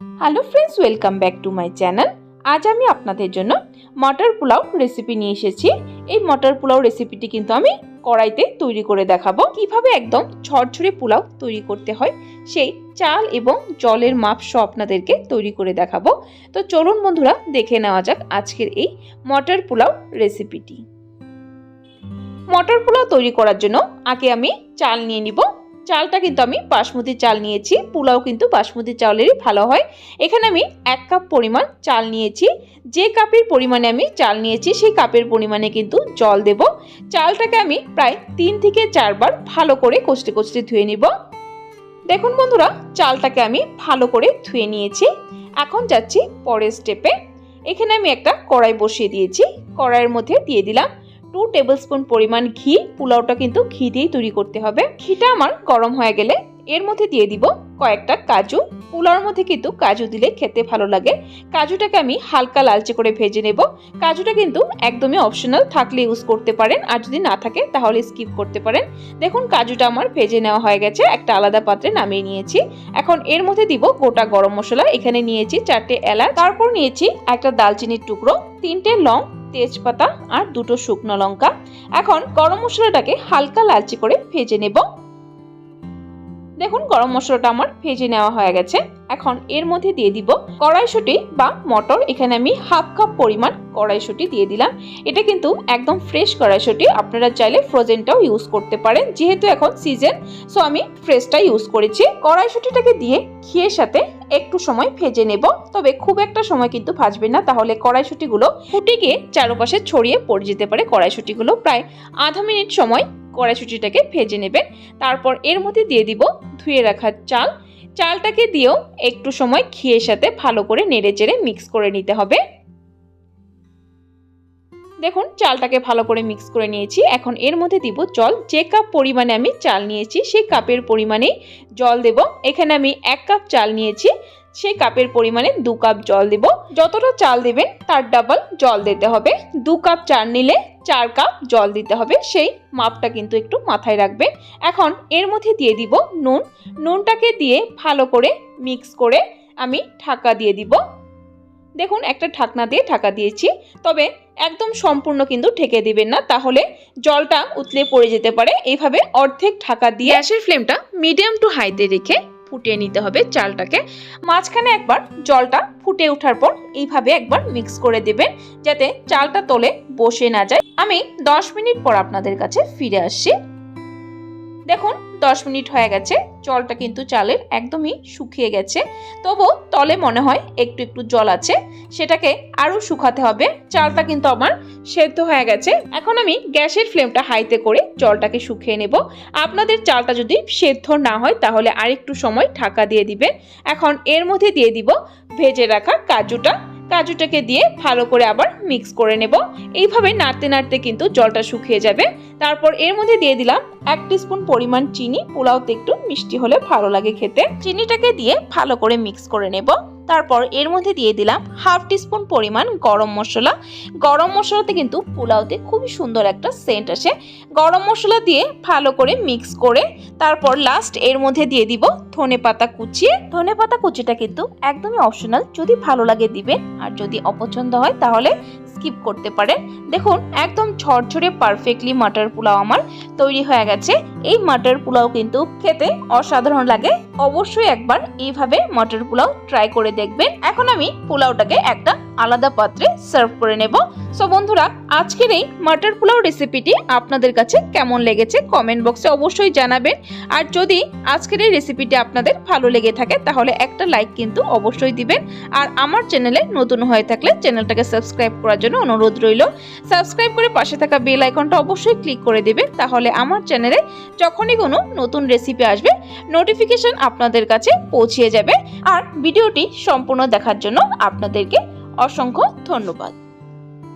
Hello friends welcome back to my channel আজ আমি আপনাদের জন্য মটর পোলাও রেসিপি নিয়ে এসেছি। এই মটর পোলাও রেসিপিটি কিন্তু আমি কড়াইতে তৈরি করে দেখাবো। কীভাবে একদম ঝরঝরে পোলাও তৈরি করতে হয়, সেই চাল এবং জলের মাপ সহ আপনাদেরকে তৈরি করে দেখাবো। তো চলুন বন্ধুরা, দেখে নেওয়া যাক আজকের এই মটর পোলাও রেসিপিটি মটর পোলাও তৈরি করার জন্য আগে আমি চাল নিয়ে নিব। চালটা কিন্তু আমি বাসমতি চাল নিয়েছি, পোলাও কিন্তু বাসমতি চালেরই ভালো হয়। এখানে আমি এক কাপ পরিমাণ চাল নিয়েছি, যে কাপের পরিমাণে আমি চাল নিয়েছি সেই কাপের পরিমাণে কিন্তু জল দেব। চালটাকে আমি প্রায় তিন থেকে চারবার ভালো করে কষতে কষতে ধুয়ে নিব। দেখুন বন্ধুরা, চালটাকে আমি ভালো করে ধুয়ে নিয়েছি। এখন যাচ্ছি পরের স্টেপে এখানে আমি একটা কড়াই বসিয়ে দিয়েছি, কড়াইয়ের মধ্যে দিয়ে দিলাম টু টেবিল স্পুন পরিমাণ ঘি, পোলাওটা কিন্তু ঘি দিয়েই তৈরি করতে হবে। ঘিটা আমার গরম হয়ে গেলে এর মধ্যে দিয়ে দিব কয়েকটা কাজু। পোলাওর মধ্যে কিন্তু কাজু দিলে খেতে ভালো লাগে। কাজুটাকে আমি হালকা লালচে করে ভেজে নেব। কাজুটা কিন্তু একদমই অপশনাল থাকলে ইউজ করতে পারেন। আর যদি না থাকে তাহলে স্কিপ করতে পারেন। দেখুন কাজুটা আমার ভেজে নেওয়া হয়ে গেছে। একটা আলাদা পাত্রে নামিয়ে নিয়েছি। এখন এর মধ্যে দিব গোটা গরম মশলা। এখানে নিয়েছি চারটে এলাচ। তারপর নিয়েছি একটা দালচিনির টুকরো, তিনটে লং তেজপাতা আর দুটো শুকনো লঙ্কা। এখন গরম মশলাটাকে হালকা লালচে করে ভেজে নেব। দেখুন, গরম মশলাটা আমার ভেজে নেওয়া হয়ে গেছে। এখন এর মধ্যে দিয়ে দিব কড়াইশুটি বা মটর। এখানে আমি হাফ কাপ পরিমাণ কড়াইশুটি দিয়ে দিলাম। এটা কিন্তু একদম ফ্রেশ কড়াইশুটি। আপনারা চাইলে ফ্রোজেনটাও ইউজ করতে পারেন। যেহেতু এখন সিজন, সো আমি ফ্রেশটা ইউজ করেছি। কড়াইশুটিটাকে দিয়ে ঘিয়ের সাথে একটু সময় ভেজে নেব। তবে খুব একটা সময় কিন্তু ভাজবেন না। তাহলে কড়াইশুটিগুলো ফুটে গিয়ে চারপাশে ছড়িয়ে পড়ে যেতে পারে। কড়াইশুটিগুলো প্রায় আধা মিনিট সময় কড়াইশুটিটাকে ভেজে নেবেন। তারপর এর মধ্যে দিয়ে দিব ধুয়ে রাখা চাল। চালটাকে দিয়েও একটু সময় ঘিয়ের সাথে ভালো করে নেড়ে চেড়ে মিক্স করে নিতে হবে। দেখুন, চালটাকে ভালো করে মিক্স করে নিয়েছি। এখন এর মধ্যে দিব জল। যে কাপ পরিমাণে আমি চাল নিয়েছি, সেই কাপের পরিমাণেই জল দেব। এখানে আমি এক কাপ চাল নিয়েছি, সেই কাপের পরিমাণে দু কাপ জল দেব। যতটা চাল দেবেন, তার ডাবল জল দিতে হবে। দু কাপ চাল নিলে চার কাপ জল দিতে হবে, সেই মাপটা কিন্তু একটু মাথায় রাখবেন। এখন এর মধ্যে দিয়ে দিব নুন। নুনটাকে দিয়ে ভালো করে মিক্স করে আমি ঢাকা দিয়ে দিব। দেখুন, একটা ঢাকনা দিয়ে ঢাকা দিয়েছি। তবে একদম সম্পূর্ণ কিন্তু ঢেকে দিবেন না, তাহলে জলটা উতলে পড়ে যেতে পারে। এইভাবে অর্ধেক ঢাকা দিয়ে গ্যাসের ফ্লেমটা মিডিয়াম টু হাইতে রেখে ফুটিয়ে নিতে হবে চালটাকে। মাঝখানে একবার জলটা ফুটে ওঠার পর এইভাবে একবার মিক্স করে দেবেন যাতে চালটা তোলে বসে না যায়। আমি দশ মিনিট পর আপনাদের কাছে ফিরে আসছি। দেখুন, দশ মিনিট হয়ে গেছে, জলটা কিন্তু চালের একদমই শুকিয়ে গেছে। তবু তলে মনে হয় একটু একটু জল আছে, সেটাকে আরও শুকাতে হবে। চালটা কিন্তু আমার সেদ্ধ হয়ে গেছে। এখন আমি গ্যাসের ফ্লেমটা হাইতে করে জলটাকে শুকিয়ে নেব। আপনাদের চালটা যদি সেদ্ধ না হয়, তাহলে আরেকটু সময় ঢাকা দিয়ে দিবেন। এখন এর মধ্যে দিয়ে দিব ভেজে রাখা কাজুটা। কাজুটাকে দিয়ে ভালো করে আবার মিক্স করে নেব। এইভাবে নাড়তে নাড়তে কিন্তু জলটা শুকিয়ে যাবে। তারপর এর মধ্যে দিয়ে দিলাম এক স্পুন পরিমাণ চিনি। পোলাওতে একটু মিষ্টি হলে ভালো লাগে খেতে। চিনিটাকে দিয়ে ভালো করে মিক্স করে নেব। তারপর এর মধ্যে দিয়ে দিলাম হাফ টিস্পুন পরিমাণ গরম মশলা। গরম মশলাতে কিন্তু পোলাওতে খুবই সুন্দর একটা সেন্ট আসে। গরম মশলা দিয়ে ভালো করে মিক্স করে তারপর লাস্ট এর মধ্যে দিয়ে দিব ধনে পাতা কুচিয়ে ধনে পাতা কুচিটা কিন্তু একদমই অপশনাল যদি ভালো লাগে দিবেন, আর যদি অপছন্দ হয় তাহলে স্কিপ করতে পারেন। দেখুন, একদম ঝরঝরে পারফেক্টলি মাটার পোলাও আমার তৈরি হয়ে গেছে। এই মাটার পোলাও কিন্তু খেতে অসাধারণ লাগে। অবশ্যই একবার এইভাবে মাটার পোলাও ট্রাই করে দেখবেন। এখন আমি পোলাওটাকে একটা আলাদা পাত্রে সার্ভ করে নেব। সো বন্ধুরা আজকের এই মাটার পোলাও রেসিপিটি আপনাদের কাছে কেমন লেগেছে কমেন্ট বক্সে অবশ্যই জানাবেন। আর যদি আজকের এই রেসিপিটি আপনাদের ভালো লেগে থাকে, তাহলে একটা লাইক কিন্তু অবশ্যই দিবেন। আর আমার চ্যানেলে নতুন হয়ে থাকলে চ্যানেলটাকে সাবস্ক্রাইব করার জন্য অনুরোধ রইল। সাবস্ক্রাইব করে পাশে থাকা বেল আইকনটা অবশ্যই ক্লিক করে দেবেন, তাহলে আমার চ্যানেলে যখনই কোনো নতুন রেসিপি আসবে নোটিফিকেশন আপনাদের কাছে পৌঁছিয়ে যাবে। আর ভিডিওটি সম্পূর্ণ দেখার জন্য আপনাদেরকে অসংখ্য ধন্যবাদ।